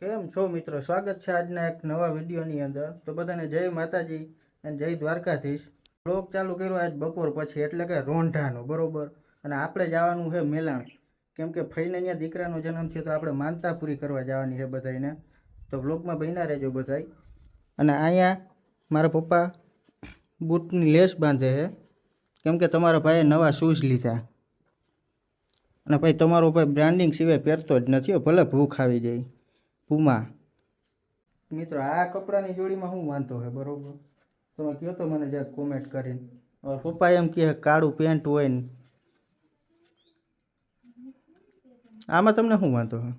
કેમ છો મિત્રો? સ્વાગત છે આજના એક નવા વિડીયોની અંદર. તો બધાને જય માતાજી અને જય દ્વારકાધીશ. બ્લોગ ચાલુ કર્યો આજ બપોર પછી, એટલે કે રોંઢાનો, બરોબર? અને આપણે જવાનું છે મેલાણ. કેમ કે ફઈને અહીંયા દીકરાનો જન્મ થયો તો આપણે માનતા પૂરી કરવા જવાની છે બધાને તો બ્લોગમાં બન્યા રહેજો બધાય. અને અહીંયા મારા પપ્પા બૂટની લેસ બાંધે છે. કેમ કે તમારા ભાઈએ નવા શૂઝ લીધા. અને ભાઈ, તમારો ભાઈ બ્રાન્ડિંગ સિવાય પહેરતો જ નથી ભલે ભૂખ આવી જાય. પુમા મિત્રો આ કપડાની જોડીમાં શું વાંધો છે બરોબર? તમે કહો તો મને જરાક કોમેન્ટ કરીને. હવે પપ્પા એમ કહે કાળું પેન્ટ હોય ને. આમાં તમને શું વાંધો છે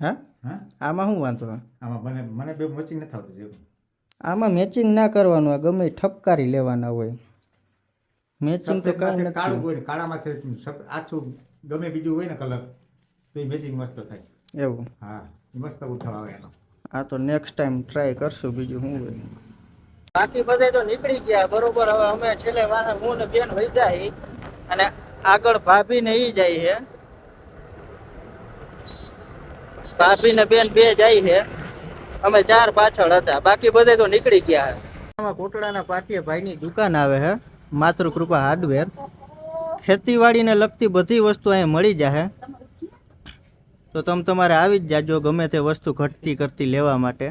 હા? હા? આમાં શું વાંધો આમાં મને મને બે મેચિંગ નથી આવતું જેવું. આમાં મેચિંગ ના કરવાનું આ ગમે ઠપકારી લેવાના હોય. મેચિંગ તો કાળું કાળામાંથી આછું ગમે બીજું હોય ને કલર તો એ મેચિંગ મસ્ત થાય. એવું? હા મસ્ત ઉઠાવ આવે એનો. આ તો નેક્સ્ટ ટાઈમ ટ્રાય કરશું બીજું શું હોય. બાકી બધા તો નીકળી ગયા બરોબર હવે અમે છેલ્લે હું ને બેન વહી જાય અને આગળ ભાભી ને ઈ જાય છે ભાભી ને બેન બે જાય છે અમે ચાર પાછળ હતા બાકી બધે તો નીકળી ગયા. આમાં કોટડાના પાટીએ ભાઈની દુકાન આવે છે માતૃકૃપા હાર્ડવેર. ખેતીવાડીને લગતી બધી વસ્તુ અહીં મળી જશે તો તમે તમારે આવી જ જાજો ગમે તે વસ્તુ ઘટતી કરતી લેવા માટે.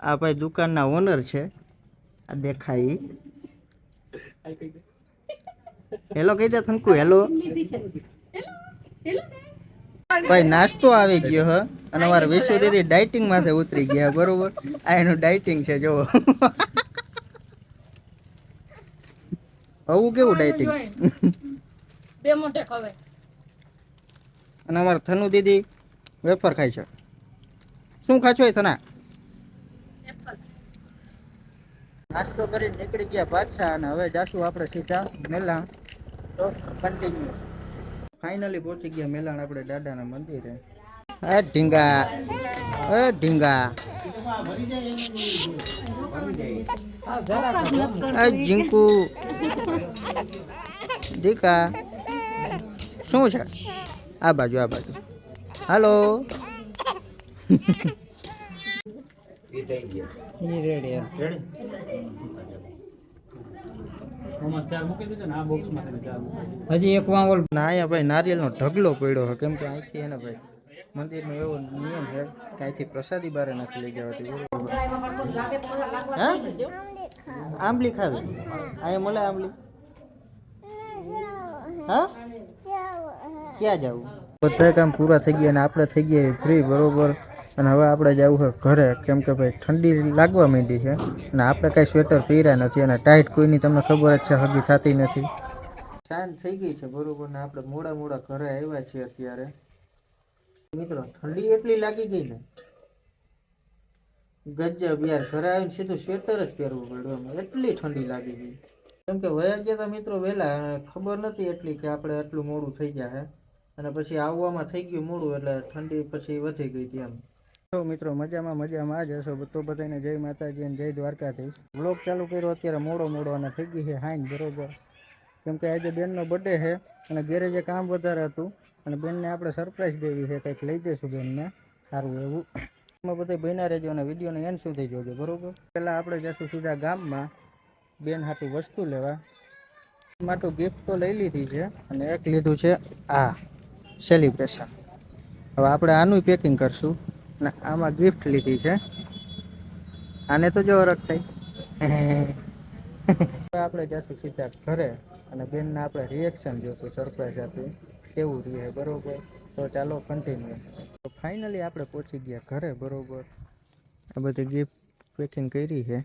આ ભાઈ દુકાનના ઓનર છે. આ દેખાય. હેલો કહી દે થનકુ હેલો ભાઈ નાસ્તો આવી ગયો હ અને અમારે વિશ્વ દીદી ડાયટિંગમાંથી ઉતરી ગયા બરોબર? આ એનું ડાયટિંગ છે જો આવું કેવું ડાયટિંગ બે મોટે ખવે. અને અમારા થનુ દીદી વેફર ખાય છે. શું ખાશો એ થના નાસ્તો કરી નીકળી ગયા પાછા અને હવે જાશું આપણે સીધા મેલાણ. તો કન્ટિન્યુ ફાઇનલી પહોંચી ગયા મેલાણ આપણે દાદાના મંદિરે. એ ઢીંગા એ ઢીંગા. જીંકુ દીકા, શું છે? આ બાજુ આ બાજુ. હાલો. હજી એક વાંગોલ ના અહીંયા ભાઈ નારિયેળનો ઢગલો પડ્યો છે. કેમ કે અહીંથી એને ભાઈ મંદિરનો એવો નિયમ છે કે અહીંથી પ્રસાદી બારે નથી લઈ જવાતી. હા? આંબલી ખાવી. અહીંયા મળે આંબલી? હા? ક્યાં જવું? બધા કામ પૂરા થઈ ગયા અને આપણે થઈ ગયા ફ્રી બરોબર? અને હવે આપણે જવું છે ઘરે. કેમ કે ભાઈ ઠંડી લાગવા માંડી છે. અને આપણે કાંઈ સ્વેટર પહેર્યા નથી અને ટાઈટ કોઈની તમને ખબર જ છે હજી થતી નથી. સાંજ થઈ ગઈ છે બરોબર? ને આપણે મોડા મોડા ઘરે આવ્યા છીએ અત્યારે. મિત્રો ઠંડી એટલી લાગી ગઈ ને? ગજબ યાર ઘરે આવીને સીધું સ્વેટર જ પહેરવું પડ્યું એટલી ઠંડી લાગી ગઈ. કેમ કે વયા ગયા હતા મિત્રો વહેલા ખબર નથી એટલી કે આપણે આટલું મોડું થઈ જાય અને પછી આવવામાં થઈ ગયું મોડું એટલે ઠંડી પછી વધી ગઈ હતી એમ. તો મિત્રો, મજામાં મજામાં જ હશો. તો બધાને જય માતાજી અને જય દ્વારકાધીશ. બ્લોગ ચાલુ કર્યો અત્યારે મોડો મોડો અને થઈ ગઈ છે હાઈન બરોબર. કેમ કે આજે બેનનો બર્થડે છે અને ગેરેજે કામ વધારે હતું અને બેનને આપણે સરપ્રાઈઝ દેવી છે, કંઈક લઈ દઈશું બેનને. સારું એવું. એમાં બધા બન્યા રહેજો અને વિડીયોને એન્ડ સુધી જોજો, બરોબર? પહેલાં આપણે જઈશું સીધા ગામમાં. બેન હાટું વસ્તુ લેવા. માટું ગિફ્ટ તો લઈ લીધી છે અને એક લીધું છે આ. સેલિબ્રેશન. હવે આપણે આનું પેકિંગ કરશું અને આમાં ગિફ્ટ લીધી છે. આને તો જો અરગ થઈ. આપણે જઈશું સીધા ઘરે અને બેનને આપણે રિએક્શન જોશું સરપ્રાઈઝ આપી. કેવું રહે બરોબર? તો ચાલો કન્ટિન્યુ તો ફાઇનલી આપણે પહોંચી ગયા ઘરે બરોબર? આ બધી ગિફ્ટ પેકિંગ કરી છે.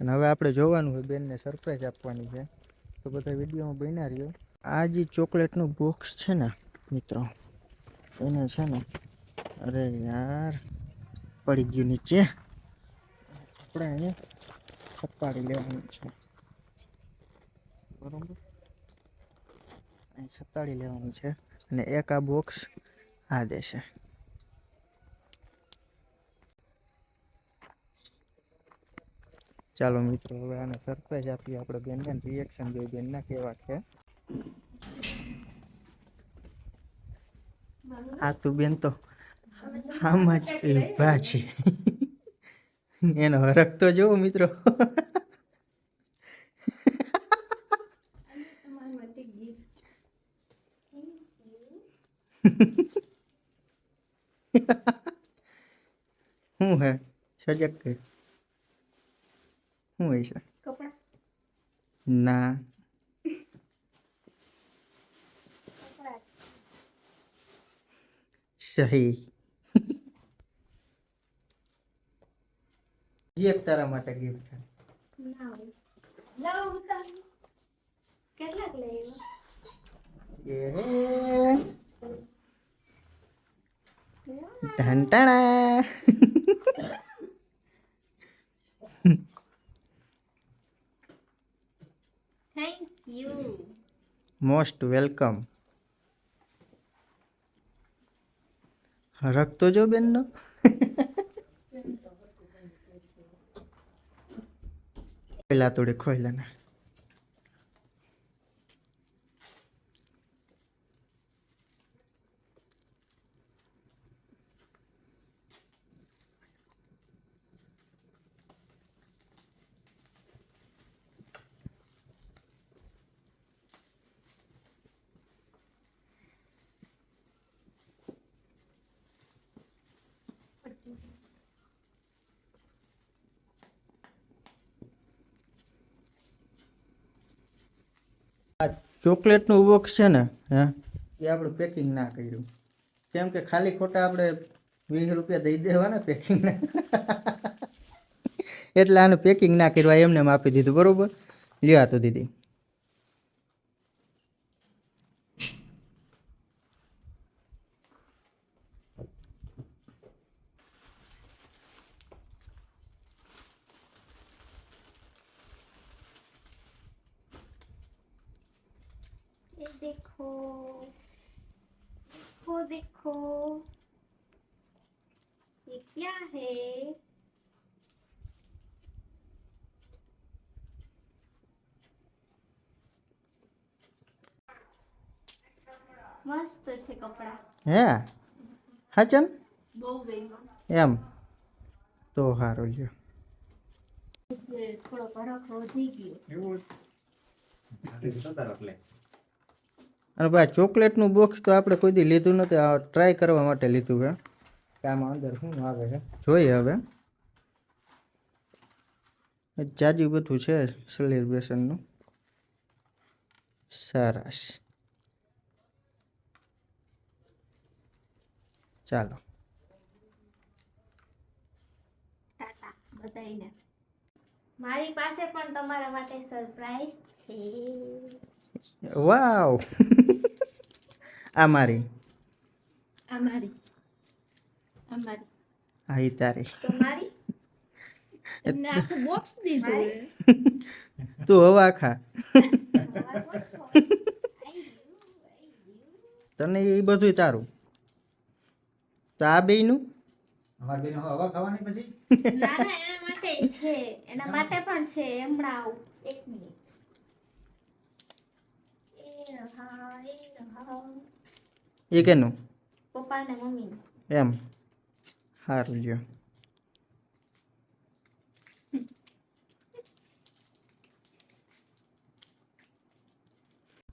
અને હવે આપણે જોવાનું હોય બેનને સરપ્રાઈઝ આપવાની છે. તો બધા વિડીયોમાં બન્યા રહ્યો. આ જે ચોકલેટનું બોક્સ છે ને મિત્રો. એને છે ને, અરે યાર, પડી ગયું નીચે. આપણે એને સપાડી લેવાનું છે. બરોબર? અહીં સપાડી લેવાનું છે અને એક આ બોક્સ આ દેશે. ચાલો મિત્રો, હવે આને સરપ્રાઈઝ આપીએ. આપણે બેનને રિએક્શન જોઈ બેનના કેવા છે. આ તું બેન તો આમાં જ ઊભા છે. એનો હરખ તો જોવો મિત્રો. શું હે? સજગ કે શું છે ના. સહી. એક તારા માટે ગિફ્ટ કેટલાક લઈ એ થેન્ક યુ મોસ્ટ વેલકમ હરખ તો જો બેનનો. પેલા થોડી ખોઈલા આ ચોકલેટનું બોક્સ છે ને, હે? એ આપણે પેકિંગ ના કર્યું. કેમ કે ખાલી ખોટા આપણે વીસ રૂપિયા દઈ દેવાના પેકિંગના એટલે આનું પેકિંગ ના કર્યું એમને આપી દીધું, બરોબર? લ્યો તો દીદી. સાથે મસ્ત છે કપડા. હે? હાચન? બહુ એમ? તો સારું છે. અને ભાઈ ચોકલેટનું બોક્સ તો આપણે કોઈ દી લીધું નથી. ટ્રાય કરવા માટે લીધું હે કે આમાં અંદર શું આવે છે? જોઈએ હવે. જાજુ બધું છે સેલિબ્રેશનનું સરસ. ચાલો. ટાટા મારી પાસે પણ તમારા માટે સરપ્રાઈઝ છે. વાવ. આ મારી. આ મારી. આ મારી આ ઈ તારી. તો મારી તમને આખું બોક્સ દીધું તું હવા ખા તને એ બધું તારું. તો આ બેયનું? અમારી બેનો હવા ખાવાની પછી? ના ના એના માટે છે. એના માટે પણ છે. હમણાં આવું. એક મિનિટ. એ હા એ એ કેનું પપ્પા ને મમ્મી એમ. સારું લ્યો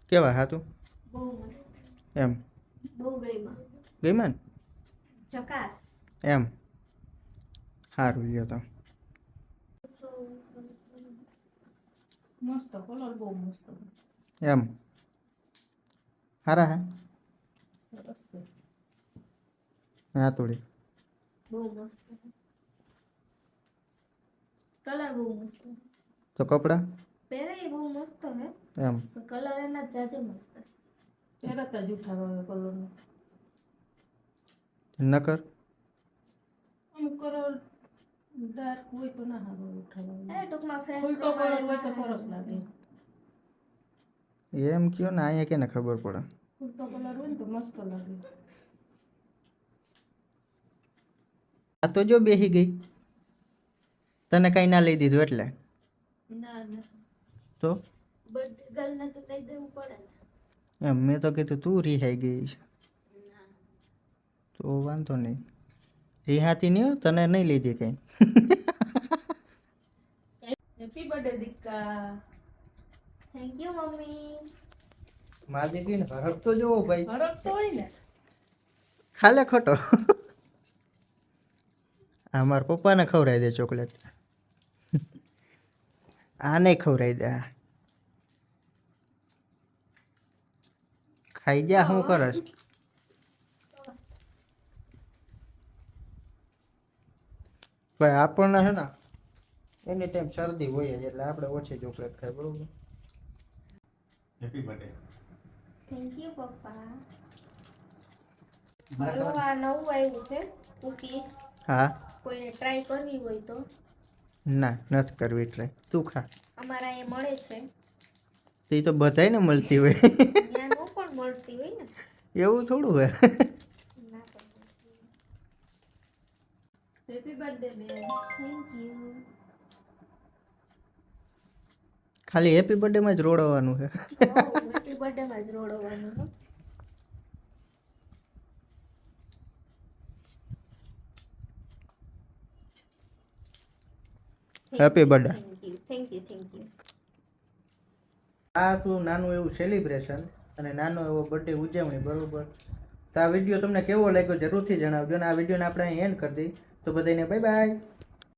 કેવા હા તું બહુ મસ્ત. એમ. બહુ ગઈમાં ગઈમાં ચકાસ. એમ. સારું લ્યો તો. મસ્ત કલર બહુ મસ્ત. એમ. સારા હે? હા થોડી બહુ મસ્ત કલર બહુ મસ્ત તો કપડાં પહેરે બહુ મસ્ત હે એમ કલર એના જ જાજો મસ્ત તરત જ ઉઠાવે કલરનો નકર અમુક કલર ડાર્ક હોય તો ના સારો ઉઠાવે એ ટૂંકમાં ફેસ ખુલતો કલર હોય તો સરસ લાગે એમ કયો ને અહીંયા કેને ખબર પડે ખુલતો કલર હોય ને તો મસ્ત લાગે આ તો જો બેહી ગઈ. તને કઈ ના લઈ દીધું એટલે? ના ના. તો? બર્થડે ગર્લ ને તો લઈ દેવું પડે એમ મેં તો કીધું તું રિહાઈ ગઈ છે. તો વાંધો નહીં. રિહાતી નહીં તને નહીં લીધી કઈ. હેપી બર્થડે દીકા થેન્ક યુ મમ્મી. મા દીકરીને હરખ તો જોવો ભાઈ. હરક તો હોય ને. ખાલે ખોટો. આ મારા પપ્પાને ખવડાવી દે ચોકલેટ. આને ખવડાવી દે આ. ખાઈ જા શું કરસ? ભાઈ આપણને છે ને એની ટાઈમ શરદી હોય જ એટલે આપણે ઓછી ચોકલેટ ખાઈ બરોબર? હેપી બર્થડે થેન્ક યુ પપ્પા. આ નવું આવ્યું છે કુકીઝ હા? કોઈને ટ્રાય કરવી હોય તો. ના નથી કરવી ટ્રાય તું ખા. અમારા અહીંયા મળે છે. તે એ તો બધાયને મળતી હોય. ત્યાં પણ મળતી હોય ને. એવું થોડું હોય. હેપી બર્થડે બેન. થેન્ક યુ ખાલી હેપી બર્થડે માં જ રોડવાનું છે. હેપી બર્થડે માં જ રોડવાનું હો. Happy birthday thank you thank you આ હતું નાનું એવું સેલિબ્રેશન અને નાનો એવો બર્થડે ઉજવણી બરોબર? તો આ વીડિયો તમને કેવો લાગ્યો જરૂરથી જણાવજો અને આ વિડીયોને આપણે અહીં એન્ડ કરી દઈએ. તો બધાને બાય બાય